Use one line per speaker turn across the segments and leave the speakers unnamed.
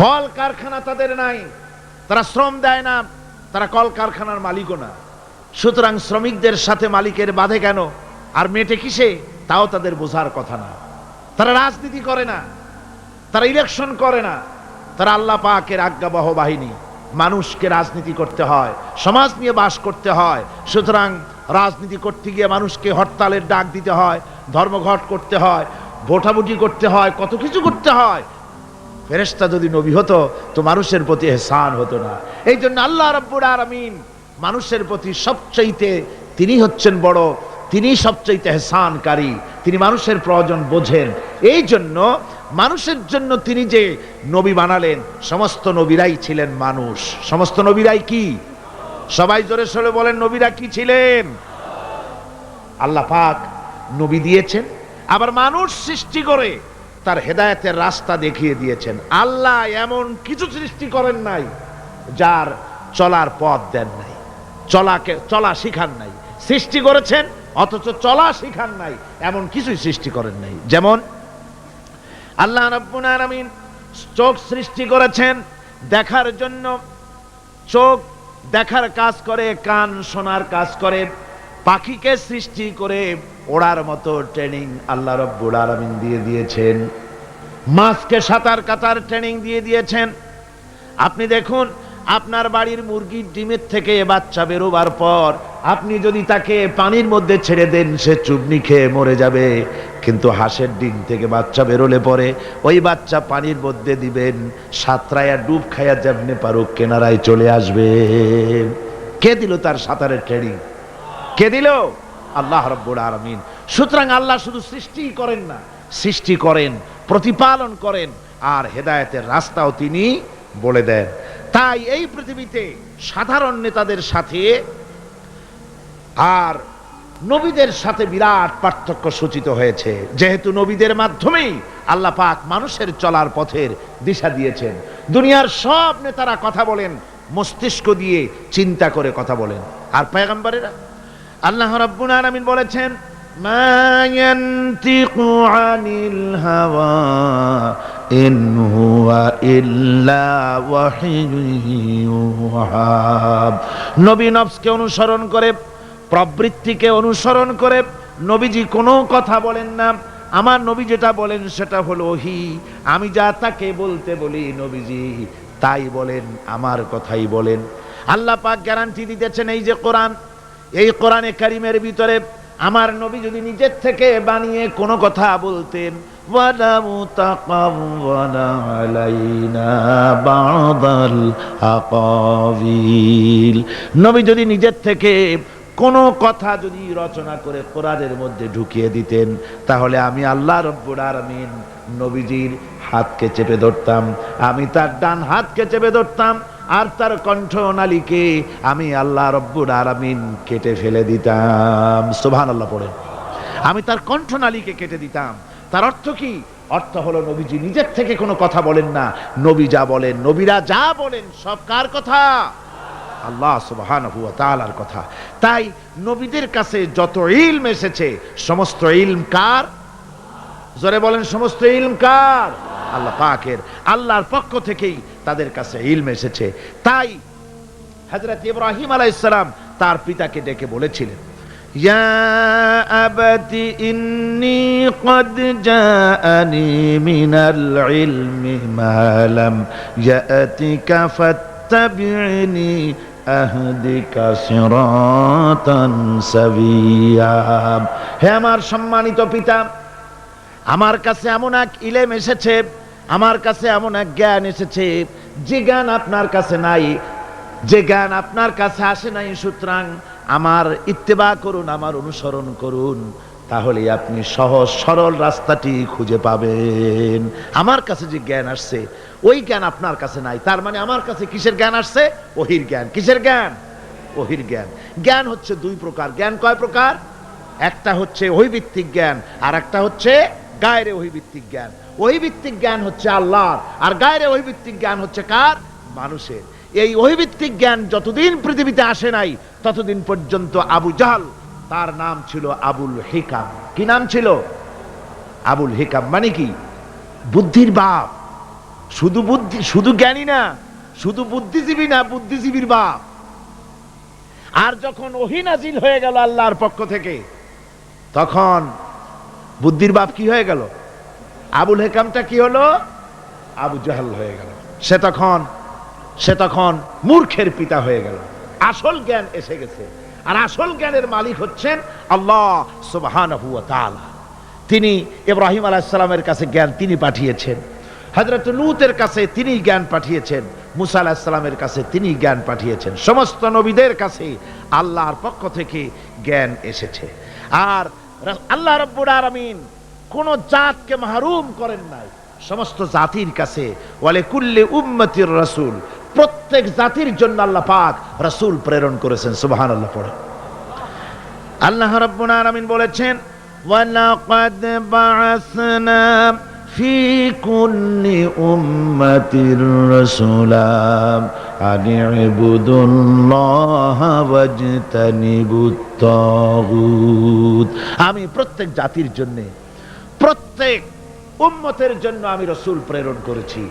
Call কারখানা তাদের নাই। তারা শ্রম দেয় না, তারা কল কারখানার মালিকও না। সুতরাং শ্রমিকদের সাথে মালিকের বাধে কেন? আর মেটে কিসে? তাও তাদের বোঝার কথা না। তারা রাজনীতি করে না, তারা ইলেকশন করে না। তারা আল্লাহ পাকের আজ্ঞাবহ বাহিনী। মানুষকে রাজনীতি করতে হয়, সমাজ নিয়ে বাস করতে হয়। সুতরাং রাজনীতি করতে গিয়ে মানুষকে হরতালের ডাক দিতে হয়, ধর্মঘট করতে হয়, ভোটাভুটি করতে হয়, কত কিছু করতে হয়। ফেরেশতা যদি নবী হতো, তো মানুষের প্রতি এহসান হতো না। এই জন্য আল্লাহ রব্বুর আরামিন মানুষের প্রতি সবচাইতে তিনি হচ্ছেন বড়, তিনি সবচাইতে এহসানকারী, তিনি মানুষের প্রয়োজন বোঝেন। এই জন্য মানুষের জন্য তিনি যে নবী বানালেন, সমস্ত নবীরাই ছিলেন মানুষ। সমস্ত নবীরাই কি? সবাই জোরে সরে বলেন, নবীরা কি ছিলেন? আল্লাহ পাক নবী দিয়েছেন। আবার মানুষ সৃষ্টি করে তার হেদায়েতের রাস্তা দেখিয়ে দিয়েছেন। আল্লাহ এমন কিছু সৃষ্টি করেন নাই, যার চলার পথ দেন নাই। চলাকে, চলা শিখান নাই। সৃষ্টি করেছেন, অথচ চলা শিখান নাই, এমন কিছুই সৃষ্টি করেন নাই। যেমন, আল্লাহ আলামিন চোখ সৃষ্টি করেছেন, দেখার জন্য চোখ দেখার কাজ করে, কান শোনার কাজ করে, পাখিকে সৃষ্টি করে ওড়ার মতো ট্রেনিং আল্লাহ রব্বুল আলামিন দিয়ে দিয়েছেন। মাছকে সাঁতার কাতার ট্রেনিং দিয়ে দিয়েছেন। আপনি দেখুন, আপনার বাড়ির মুরগির ডিমের থেকে বাচ্চা বেরোবার পর আপনি যদি তাকে পানির মধ্যে ছেড়ে দেন, সে চুবনি খেয়ে মরে যাবে। কিন্তু হাঁসের ডিম থেকে বাচ্চা বেরোলে পরে ওই বাচ্চা পানির মধ্যে দিবেন, সাঁতরায়া, ডুব খাইয়া যেমনি পারুক কেনারায় চলে আসবে। কে দিল তার সাঁতারের ট্রেনিং কে দিল? আল্লাহ রব্বুল আলমিন। সুতরাং আল্লাহ শুধু সৃষ্টি করেন না, সৃষ্টি করেন, প্রতিপালন করেন, আর হেদায়েতের রাস্তাও তিনি বলে দেন। তাই এই পৃথিবীতে সাধারণ নেতাদের সাথে আর নবীদের সাথে বিরাট পার্থক্য সূচিত হয়েছে। যেহেতু নবীদের মাধ্যমেই আল্লাহ পাক মানুষের চলার পথের দিশা দিয়েছেন। দুনিয়ার সব নেতারা কথা বলেন, মস্তিষ্ক দিয়ে চিন্তা করে কথা বলেন। আর পয়গম্বরেরা? আল্লাহ রাব্বুল আলামিন বলেছেন হাওয়া নবী অনুসরণ করে, প্রবৃত্তিকে অনুসরণ করে নবীজি কোনো কথা বলেন না। আমার নবী যেটা বলেন সেটা হলো ওহি। আমি যা তাকে বলতে বলি নবীজি, তাই বলেন, আমার কথাই বলেন। আল্লাহ পাক গ্যারান্টি দিতেছেন এই যে কোরআন। এই কোরআনে কারিমের ভিতরে আমার নবী যদি নিজের থেকে বানিয়ে কোনো কথা বলতেন নবী যদি নিজের থেকে কোনো কথা যদি রচনা করে কোরআনের মধ্যে ঢুকিয়ে দিতেন, তাহলে আমি আল্লাহ রব্বুল আলামিন নবীজির হাতকে চেপে ধরতাম, আমি তার ডান হাতকে চেপে ধরতাম আর তার কণ্ঠ নালীকে আমি আল্লাহ রব্বুর আলামিন কেটে ফেলে দিতাম। সুবহানাল্লাহ পড়েন আমি তার কণ্ঠনালীকে কেটে দিতাম। তার অর্থ কি? অর্থ হলো নবীজি নিজের থেকে কোনো কথা বলেন না। নবী যা বলেন, নবীরা যা বলেন, সব কার কথা? আল্লাহ সুবহানাহু ওয়া তাআলার কথা। তাই নবীদের কাছে যত ইলম এসেছে, সমস্ত ইলম কার? জোরে বলেন, সমস্ত ইলম কার? আল্লাহ পাকের। আল্লাহর পক্ষ থেকেই তাদের কাছে ইলম এসেছে তাই হযরত ইব্রাহিম আলাইহিস সালাম তার পিতাকে ডেকে বলেছিলেন ইয়া আবাতি ইন্নী قد جاءني من العلم ما لم يأتك فاتبعني أهدك صراطا سويا হে আমার সম্মানিত পিতা আমার কাছে এমন এক ইলেম এসেছে আমার কাছে এমন এক জ্ঞান এসেছে, যে জ্ঞান আপনার কাছে নাই। যে জ্ঞান আপনার কাছে আসে নাই, সুতরাং আমার ইত্তেবা করুন, আমার অনুসরণ করুন তাহলে আপনি সহজ, সরল রাস্তাটি খুঁজে পাবেন। আমার কাছে যে জ্ঞান আসছে, ওই জ্ঞান আপনার কাছে নাই। তার মানে আমার কাছে কিসের জ্ঞান আসছে? ওহির জ্ঞান। কিসের জ্ঞান? ওহির জ্ঞান। জ্ঞান হচ্ছে দুই প্রকার। জ্ঞান কয় প্রকার? একটা হচ্ছে ওহিভিত্তিক জ্ঞান আর একটা হচ্ছে গায়রে ওহিভিত্তিক জ্ঞান। ওহিভিত্তিক জ্ঞান হচ্ছে আল্লাহর, আর গায়রে ওহিভিত্তিক জ্ঞান হচ্ছে কার? মানুষের। এই ওহিভিত্তিক জ্ঞান যতদিন পৃথিবীতে আসে নাই, ততদিন পর্যন্ত আবু জাহাল, তার নাম ছিল আবুল হিকাম। কি নাম ছিল? আবুল হিকাম মানে কি? বুদ্ধির বাপ। শুধু বুদ্ধি, শুধু জ্ঞানী না, শুধু বুদ্ধিজীবী না, বুদ্ধিজীবীর বাপ। আর যখন ওহিনাজিল হয়ে গেল আল্লাহর পক্ষ থেকে, তখন বুদ্ধির বাপ কি হয়ে গেল? আবুল হেকামটা কি হলো? আবু জাহাল হয়ে গেল। সে তখন সে তখন মূর্খের পিতা হয়ে গেল। আসল জ্ঞান এসে গেছে। আর আসল জ্ঞানের মালিক হচ্ছেন আল্লাহ সুবহানাহু ওয়া তিনি ইব্রাহিম আলাইসালামের কাছে জ্ঞান তিনি পাঠিয়েছেন। হজরত লুতের কাছে তিনি জ্ঞান পাঠিয়েছেন। মুসা আলাহিসাল্লামের কাছে তিনি জ্ঞান পাঠিয়েছেন। সমস্ত নবীদের কাছে আল্লাহর পক্ষ থেকে জ্ঞান এসেছে। আর আল্লাহ রব্বুর আরামিন কোন জাতকে মাহরুম করেন নাই। সমস্ত জাতির কাছে, ওয়ালে কুল্লে উম্মতির রাসূল, প্রত্যেক জাতির জন্য আল্লাহ পাক রাসূল প্রেরণ করেছেন, সুবহানাল্লাহ পড়ে। আল্লাহ রাব্বুল আলামিন বলেছেন, ওয়ালাকাদ বাআসনা ফি কুল্লি উম্মাতির রাসূলা আন ইবুদুল্লাহা ওয়াজতানিবুত তাগুত. আমি প্রত্যেক জাতির জন্য প্রত্যেক উম্মতের জন্য আমি রসূল প্রেরণ করেছি।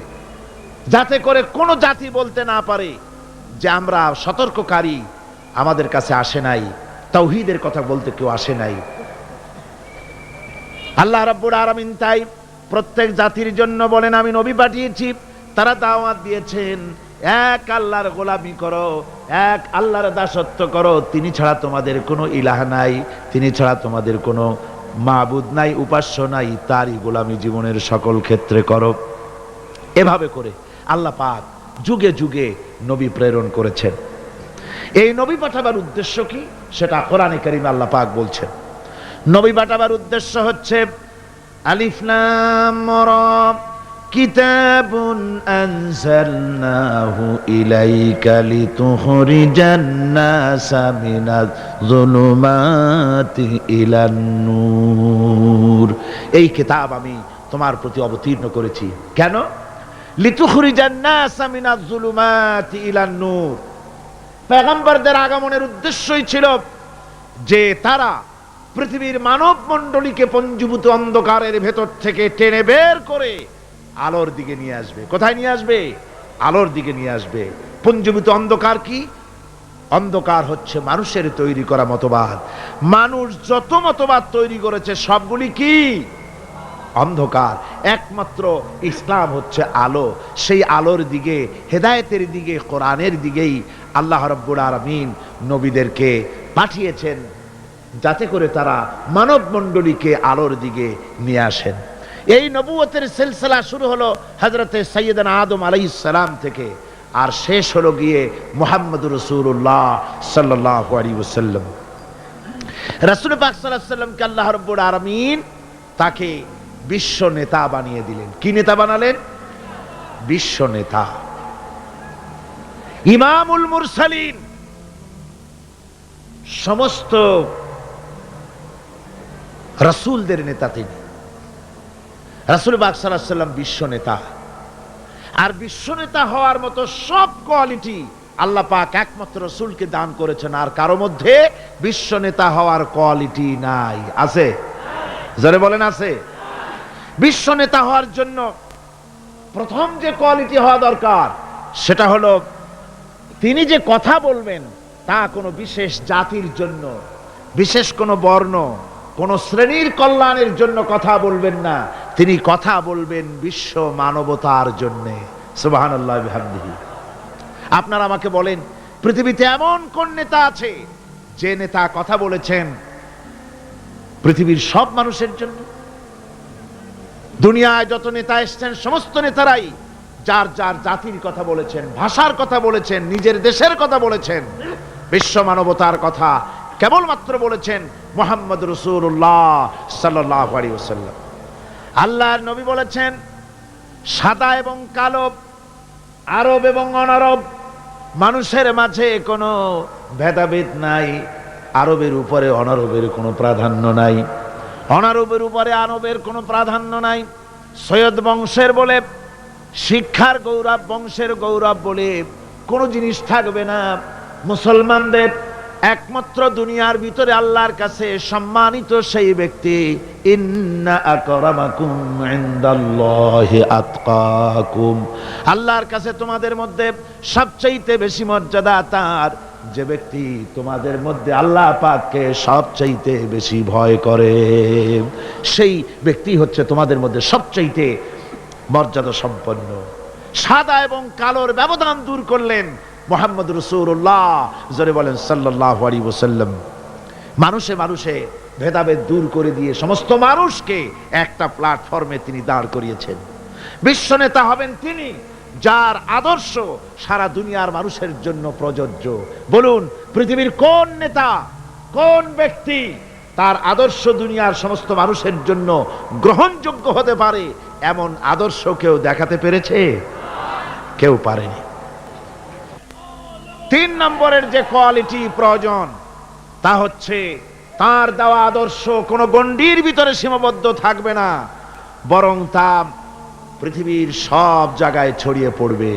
যাতে করে কোনো জাতি বলতে না পারে যে আমরা সতর্ককারী, আমাদের কাছে আসে নাই, তাওহীদের কথা বলতে কেউ আসে নাই। আল্লাহ রাব্বুল আলামিন তাই প্রত্যেক জাতির জন্য বলেন, আমি নবী পাঠিয়েছি, তারা দাওয়াত দিয়েছেন, এক আল্লাহর গোলামি করো, এক আল্লাহর দাসত্ব করো, তিনি ছাড়া তোমাদের কোনো ইলাহ নাই, তিনি ছাড়া তোমাদের কোনো মাবুদ নাই, উপাস্য নাই, তারই গোলামি জীবনের সকল ক্ষেত্রে কর। এভাবে করে আল্লাহ পাক যুগে যুগে নবী প্রেরণ করেছেন। এই নবী পাঠাবার উদ্দেশ্য কি? সেটা কোরআনে কারিমে আল্লাহ পাক বলছেন। নবী পাঠাবার উদ্দেশ্য হচ্ছে আলিফলাম কিতাবুন আনজালনাহু ইলাইকা লিতুখরিজান নাসা মিনাজ যুলুমাতি ইলান নূর। এই কিতাব আমি তোমার প্রতি অবতীর্ণ করেছি। কেন? পেগম্বরদের আগমনের উদ্দেশ্যই ছিল যে তারা পৃথিবীর মানব মণ্ডলীকে পঞ্জীভূত অন্ধকারের ভেতর থেকে টেনে বের করে আলোর দিকে নিয়ে আসবে। কোথায় নিয়ে আসবে? আলোর দিকে নিয়ে আসবে। পঞ্জীভূত অন্ধকার কি? অন্ধকার হচ্ছে মানুষের তৈরি করা মতবাদ। মানুষ যত মতবাদ তৈরি করেছে, সবগুলি কি? অন্ধকার। একমাত্র ইসলাম হচ্ছে আলো। সেই আলোর দিকে, হেদায়েতের দিকে, কোরআনের দিকেই আল্লাহ রব্বুল আলমিন নবীদেরকে পাঠিয়েছেন। যাতে করে তারা মানব মণ্ডলীকে আলোর দিকে নিয়ে আসেন। এই নবুয়তের সিলসিলা শুরু হলো হজরতে সৈয়দান আদম আলাই সালাম থেকে। আর শেষ হলো গিয়ে মোহাম্মদ রসুল্লাহ সাল্লাহ আলী ওসাল্লাম রাসুল পাক সাল্লাহ সাল্লামকে আল্লাহ রব্বুল আলমিন তাকে বিশ্ব নেতা বানিয়ে দিলেন। কি নেতা বানালেন? বিশ্ব নেতা। ইমামুল মুরসালিন। সমস্ত রাসূলদের নেতা তিনি। রাসূল পাক সাল্লাল্লাহু সাল্লাম বিশ্ব নেতা। আর বিশ্ব নেতা হওয়ার মতো সব কোয়ালিটি আল্লাহ পাক একমাত্র রসুলকে দান করেছেন, আর কারও মধ্যে বিশ্ব নেতা হওয়ার কোয়ালিটি নাই। আছে? যারা বলেন, আছে? বিশ্ব নেতা হওয়ার জন্য প্রথম যে কোয়ালিটি হওয়া দরকার, সেটা হলো তিনি যে কথা বলবেন, তা কোনো বিশেষ জাতির জন্য, বিশেষ কোনো বর্ণ কোন শ্রেণির কল্যাণের জন্য কথা বলবেন না। তিনি কথা বলবেন বিশ্ব মানবতার জন্যে। সুবাহান আপনারা আমাকে বলেন, পৃথিবীতে এমন কোন নেতা আছে যে নেতা কথা বলেছেন পৃথিবীর সব মানুষের জন্য? দুনিয়ায় যত নেতা এসছেন, সমস্ত নেতারাই যার যার জাতির কথা বলেছেন, ভাষার কথা বলেছেন, নিজের দেশের কথা বলেছেন, বিশ্ব মানবতার কথা কেবলমাত্র বলেছেন মোহাম্মদ রসুল্লাহ সাল্লাহ আলী ওসাল্লাম আল্লাহর নবী বলেছেন, সাদা এবং কালো, আরব এবং অনারব, মানুষের মাঝে কোনো ভেদাভেদ নাই, আরবের উপরে অনারবের কোনো প্রাধান্য নাই, অনারবের উপরে আরবের কোনো প্রাধান্য নাই। সৈয়দ বংশের বলে, শিক্ষার গৌরব, বংশের গৌরব বলে কোনো জিনিস থাকবে না। মুসলমানদের একমাত্র দুনিয়ার ভিতরে আল্লাহর কাছে সম্মানিত সেই ব্যক্তি। আল্লাহর কাছে তোমাদের মধ্যে সবচাইতে বেশি মর্যাদা তার। যে ব্যক্তি তোমাদের মধ্যে আল্লাহ পাককে সবচাইতে বেশি ভয় করে। সেই ব্যক্তি হচ্ছে তোমাদের মধ্যে সবচাইতে মর্যাদা সম্পন্ন। সাদা এবং কালোর ব্যবধান দূর করলেন। মোহাম্মদ রসুল্লাহ জোরে বলেন সাল্লাহ আলী ওসাল্লাম মানুষে মানুষে ভেদাভেদ দূর করে দিয়ে সমস্ত মানুষকে একটা প্ল্যাটফর্মে তিনি দাঁড় করিয়েছেন। বিশ্ব নেতা হবেন তিনি, যার আদর্শ সারা দুনিয়ার মানুষের জন্য প্রযোজ্য। বলুন, পৃথিবীর কোন নেতা, কোন ব্যক্তি তার আদর্শ দুনিয়ার সমস্ত মানুষের জন্য গ্রহণযোগ্য হতে পারে, এমন আদর্শ কেউ দেখাতে পেরেছে? কেউ পারেনি। তিন নম্বরের যে কোয়ালিটি প্রয়োজন, তা হচ্ছে তার দেওয়া আদর্শ কোনো গণ্ডির ভিতরে সীমাবদ্ধ থাকবে না, বরং তা পৃথিবীর সব জায়গায় ছড়িয়ে পড়বে।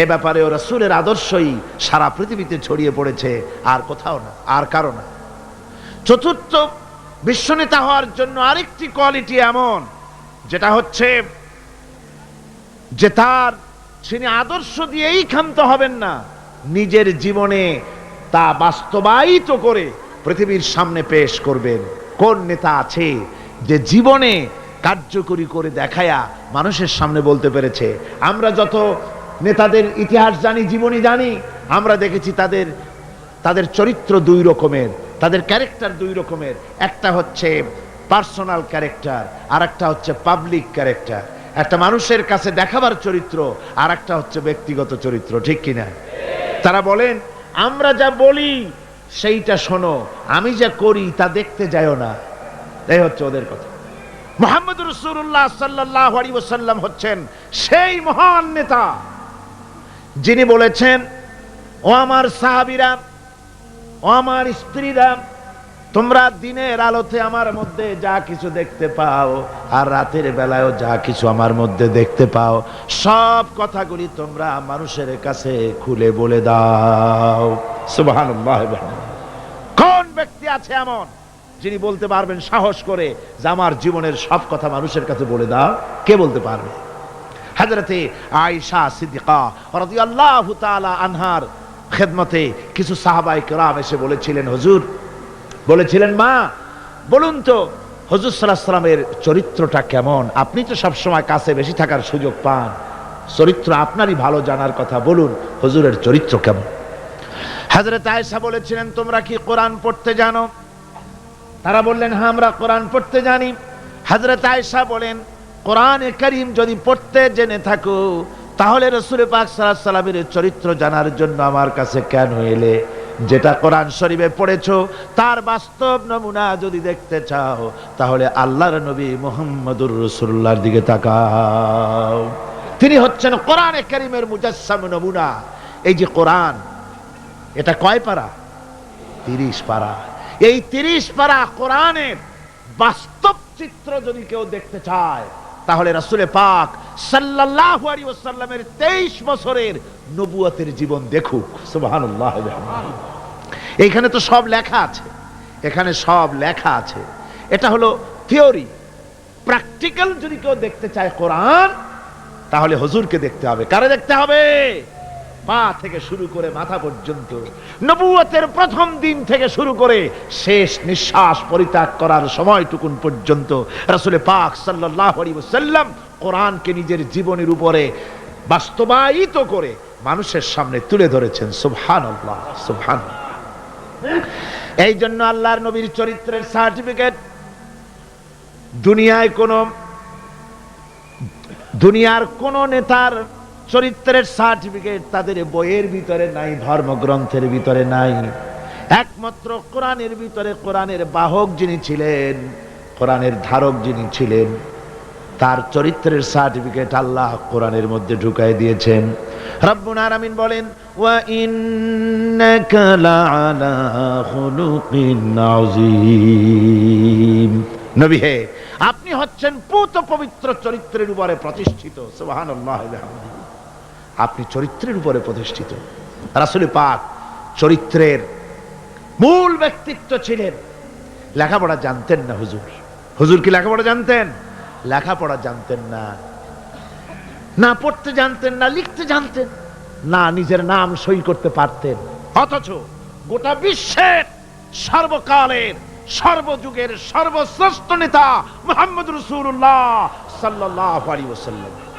এ ব্যাপারে রসুলের আদর্শই সারা পৃথিবীতে ছড়িয়ে পড়েছে, আর কোথাও না, আর কারও না। চতুর্থ, বিশ্বনেতা হওয়ার জন্য আরেকটি কোয়ালিটি এমন, যেটা হচ্ছে যে তার তিনি আদর্শ দিয়েই ক্ষান্ত হবেন না নিজের জীবনে তা বাস্তবায়িত করে পৃথিবীর সামনে পেশ করবেন। কোন নেতা আছে যে জীবনে কার্যকরী করে দেখায়া মানুষের সামনে বলতে পেরেছে? আমরা যত নেতাদের ইতিহাস জানি, জীবনী জানি, আমরা দেখেছি তাদের তাদের চরিত্র দুই রকমের, তাদের ক্যারেক্টার দুই রকমের। একটা হচ্ছে পার্সোনাল ক্যারেক্টার আর একটা হচ্ছে পাবলিক ক্যারেক্টার। একটা মানুষের কাছে দেখাবার চরিত্র আর একটা হচ্ছে ব্যক্তিগত চরিত্র, ঠিক কিনা? তারা বলেন, আমরা যা বলি, সেইটা শোনো, আমি যা করি, তা দেখতে যায়ও না। এই হচ্ছে ওদের কথা। মোহাম্মদ রসুল্লাহ সাল্লাহ আলী হচ্ছেন সেই মহান নেতা, যিনি বলেছেন, ও আমার সাহাবিরা, ও আমার স্ত্রীরা তোমরা দিনের আলোতে আমার মধ্যে যা কিছু দেখতে পাও আর রাতের বেলায়ও যা কিছু আমার মধ্যে দেখতে পাও সব কথাগুলি তোমরা মানুষের কাছে খুলে বলে দাও। কোন ব্যক্তি আছে এমন যিনি বলতে পারবেন সাহস করে যে আমার জীবনের সব কথা মানুষের কাছে বলে দাও? কে বলতে পারবে? হাজরতে আয়েশা সিদ্দিকা রাদিয়াল্লাহু তাআলা আনহার খেদমতে কিছু সাহাবাই কেরাম এসে বলেছিলেন হুজুর বলেছিলেন, মা, বলুন তো, হজুর সাল্লাহ সাল্লামের চরিত্রটা কেমন? আপনি তো সবসময় কাছে বেশি থাকার সুযোগ পান। চরিত্র আপনারই ভালো জানার কথা, বলুন, হজুরের চরিত্র কেমন? হাজরত আয়েশা বলেছিলেন, তোমরা কি কোরআন পড়তে জানো? তারা বললেন হ্যাঁ আমরা কোরআন পড়তে জানি। হাজরত আয়েশা বলেন, কোরআন করিম যদি পড়তে জেনে থাকো, তাহলে রসুল পাক সাল্লাহ সাল্লামের চরিত্র জানার জন্য আমার কাছে কেন এলে? যেটা কোরআন শরীফে পড়েছো, তার বাস্তব নমুনা যদি দেখতে চাও, তাহলে আল্লাহর নবী মোহাম্মদুর রসুল্লাহর দিকে তাকাও। তিনি হচ্ছেন কোরআন করিমের মুজাসসাম নমুনা। এই যে কোরআন, এটা কয় পারা? তিরিশ পারা। এই তিরিশ পারা কোরআনের বাস্তব চিত্র যদি কেউ দেখতে চায় তাহলে রাসুলে পাক সাল্লাহ আলী ওসাল্লামের তেইশ বছরের নবুয়াতের জীবন দেখুক। সুবহানাল্লাহ এইখানে তো সব লেখা আছে। এখানে সব লেখা আছে। এটা হলো থিওরি। প্র্যাকটিক্যাল যদি কেউ দেখতে চায় কোরআন, তাহলে হজুরকে দেখতে হবে। কারে দেখতে হবে? পা থেকে শুরু করে মাথা পর্যন্ত, নবুয়তের প্রথম দিন থেকে শুরু করে শেষ নিঃশ্বাস পরিত্যাগ করার সময়টুকুন পর্যন্ত রাসুলে পাক সাল্লাহ সাল্লাম কোরআনকে নিজের জীবনের উপরে বাস্তবায়িত করে মানুষের সামনে তুলে ধরেছেন। সুবহান আল্লাহ সুবহান এই জন্য আল্লাহর নবীর চরিত্রের সার্টিফিকেট, দুনিয়ায় কোন, দুনিয়ার কোন নেতার চরিত্রের সার্টিফিকেট তাদের বইয়ের ভিতরে নাই, ধর্মগ্রন্থের ভিতরে নাই। একমাত্র কোরআনের ভিতরে কোরআনের বাহক যিনি ছিলেন, কোরআনের ধারক যিনি ছিলেন, তার চরিত্রের সার্টিফিকেট আল্লাহ কোরআনের মধ্যে ঢুকাই দিয়েছেন। রব্বুল আলামিন বলেন, ওয়া নবী হে, আপনি হচ্ছেন পুত পবিত্র চরিত্রের উপরে প্রতিষ্ঠিত। সুবহানাল্লাহ আপনি চরিত্রের উপরে প্রতিষ্ঠিত। রাসুল পাক চরিত্রের মূল ব্যক্তিত্ব ছিলেন। লেখাপড়া জানতেন না হুজুর। হুজুর কি লেখাপড়া জানতেন? লেখাপড়া জানতেন না। না পড়তে জানতেন, না লিখতে জানতেন, না নিজের নাম সই করতে পারতেন। অথচ গোটা বিশ্বের সর্বকালের, সর্বযুগের সর্বশ্রেষ্ঠ নেতা মোহাম্মদ রসুল্লাহ সাল্লাহ আলী ওসাল্লাম